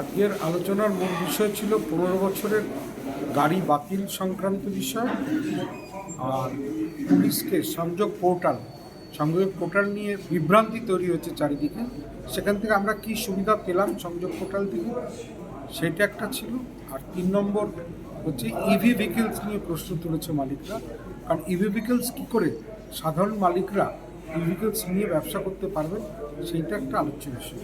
আজকের আলোচনার মূল বিষয় ছিল পনেরো বছরের গাড়ি বাতিল সংক্রান্ত বিষয় আর পুলিশকে সংযোগ পোর্টাল সংযোগ পোর্টাল নিয়ে বিভ্রান্তি তৈরি হচ্ছে চারিদিকে। সেখান থেকে আমরা কি সুবিধা পেলাম সংযোগ পোর্টাল থেকে? সেটা একটা ছিল। আর তিন নম্বর হচ্ছে ইভি ভেহিকেলস নিয়ে প্রশ্ন তুলেছে মালিকরা। কারণ ইভি ভেহিকেলস কী করে? সাধারণ মালিকরা ইভি নিয়ে ব্যবসা করতে পারবেন সেইটা একটা আলোচ্য বিষয়।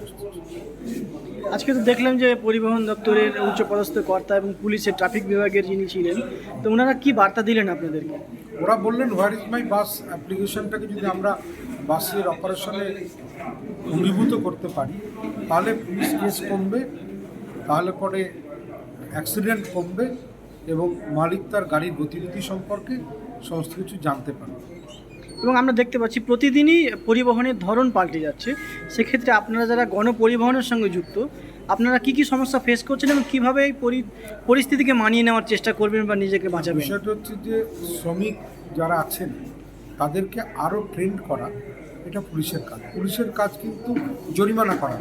আজকে তো দেখলাম যে পরিবহন দপ্তরের উচ্চপদস্থ কর্তা এবং পুলিশের ট্রাফিক বিভাগের যিনি ছিলেন তো ওনারা কি বার্তা দিলেন আপনাদেরকে? ওরা বললেন হোয়ার ইজ মাই বাস অ্যাপ্লিকেশনটাকে যদি আমরা বাসের অপারেশনে ঘনীভূত করতে পারি তাহলে পুলিশ কেস কমবে তাহলে পরে অ্যাক্সিডেন্ট কমবে এবং মালিক তার গাড়ির গতিবিধি সম্পর্কে সমস্ত কিছু জানতে পারবে। এবং আমরা দেখতে পাচ্ছি প্রতিদিনই পরিবহনের ধরন পাল্টে যাচ্ছে। সেক্ষেত্রে আপনারা যারা গণপরিবহনের সঙ্গে যুক্ত, আপনারা কি কি সমস্যা ফেস করছেন এবং কীভাবে এই পরি- পরিস্থিতিকে মানিয়ে নেওয়ার চেষ্টা করবেন বা নিজেকে বাঁচাবেন? বিষয়টা হচ্ছে যে শ্রমিক যারা আছেন, তাদেরকে আরও ট্রেন্ড করা, এটা পুলিশের কাজ। পুলিশের কাজ কিন্তু জরিমানা করা।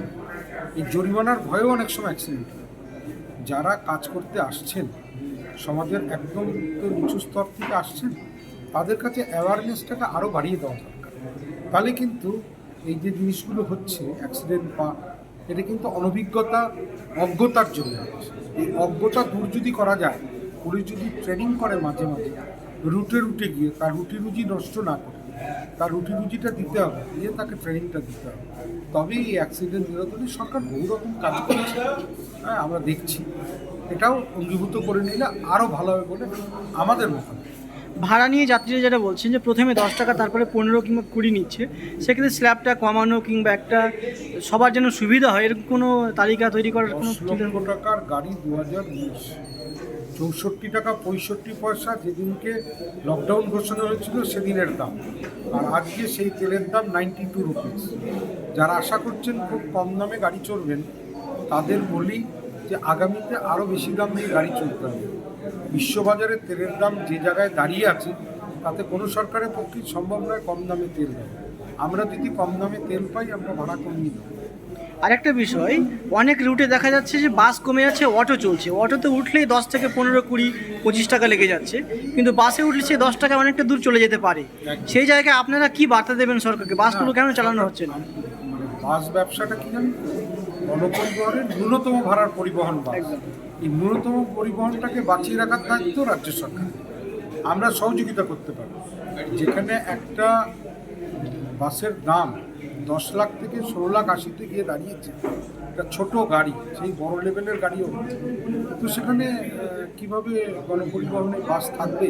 এই জরিমানার ভয়েও অনেক সময় অ্যাক্সিডেন্ট যারা কাজ করতে আসছেন, সমাজের একদম নিচু স্তর থেকে আসছেন তাদের কাছে অ্যাওয়ারনেসটাকে আরও বাড়িয়ে দেওয়া দরকার। তাহলে কিন্তু এই যে জিনিসগুলো হচ্ছে অ্যাক্সিডেন্ট বা এটা কিন্তু অনভিজ্ঞতা, অজ্ঞতার জন্য এই অজ্ঞতা দূর যদি করা যায়, পুলিশ যদি ট্রেনিং করে মাঝে মাঝে, রুটে রুটে গিয়ে তার রুটি রুজি নষ্ট না করে, তার রুটি রুজিটা দিতে হবে, দিয়ে তাকে ট্রেনিংটা দিতে হবে। তবেই এই অ্যাক্সিডেন্ট নিরোধনে সরকার বহু রকম কাজ করছে। হ্যাঁ আমরা দেখছি। এটাও অঙ্গীভূত করে নিলে আরও ভালো হবে বলে আমাদের মতামত। ভাড়া নিয়ে যাত্রীরা যেটা বলছেন যে প্রথমে দশ টাকা, তারপরে পনেরো কিংবা কুড়ি নিচ্ছে। সেক্ষেত্রে স্ল্যাবটা কমানো কিংবা একটা সবার যেন সুবিধা হয়, এরকম কোনো তালিকা তৈরি করার কোনো টাকার গাড়ি দু হাজার উনিশ। চৌষট্টি টাকা পঁয়ষট্টি পয়সা যেদিনকে লকডাউন ঘোষণা হয়েছিল সেদিনের দাম। আর আজকে সেই তেলের দাম নাইনটি টু রুপিস যারা আশা করছেন খুব কম দামে গাড়ি চড়বেন, তাদের বলি যে আগামীতে আরও বেশি দাম দিয়ে গাড়ি চলতে হবে। বিশ্ববাজারে তেলের দাম যে জায়গায় দাঁড়িয়ে আছে তাতে কোনো সরকারের পক্ষে সম্ভব নয় কম দামে তেল দেবে আমরা যদি কম দামে তেল পাই আমরা ভাড়া কমিয়ে দেবো। আরেকটা বিষয় অনেক রুটে দেখা যাচ্ছে যে বাস কমে যাচ্ছে অটো চলছে। অটোতে উঠলেই দশ থেকে পনেরো কুড়ি পঁচিশ টাকা লেগে যাচ্ছে। কিন্তু বাসে উঠলে সে দশ টাকা অনেকটা দূর চলে যেতে পারে। সেই জায়গায় আপনারা কি বার্তা দেবেন সরকারকে? বাসগুলো কেন চালানো হচ্ছে না? বাস ব্যবসাটা কি জানেন? গণপরিবহনের ন্যূনতম ভাড়ার পরিবহন বাস। এই ন্যূনতম পরিবহনটাকে বাঁচিয়ে রাখার দায়িত্ব রাজ্য সরকার। আমরা সহযোগিতা করতে পারি যেখানে একটা বাসের দাম দশ লাখ থেকে ষোলো লাখ আশিতে গিয়ে দাঁড়িয়েছে একটা ছোট গাড়ি সেই বড় লেভেলের গাড়িও। তো সেখানে কীভাবে গণপরিবহনে বাস থাকবে?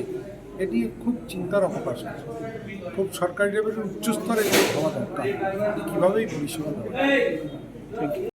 এটি খুব চিন্তার অবকাশ আছে খুব সরকারি লেভেলের উচ্চস্তরে হওয়া দরকার কীভাবে এই পরিষেবা.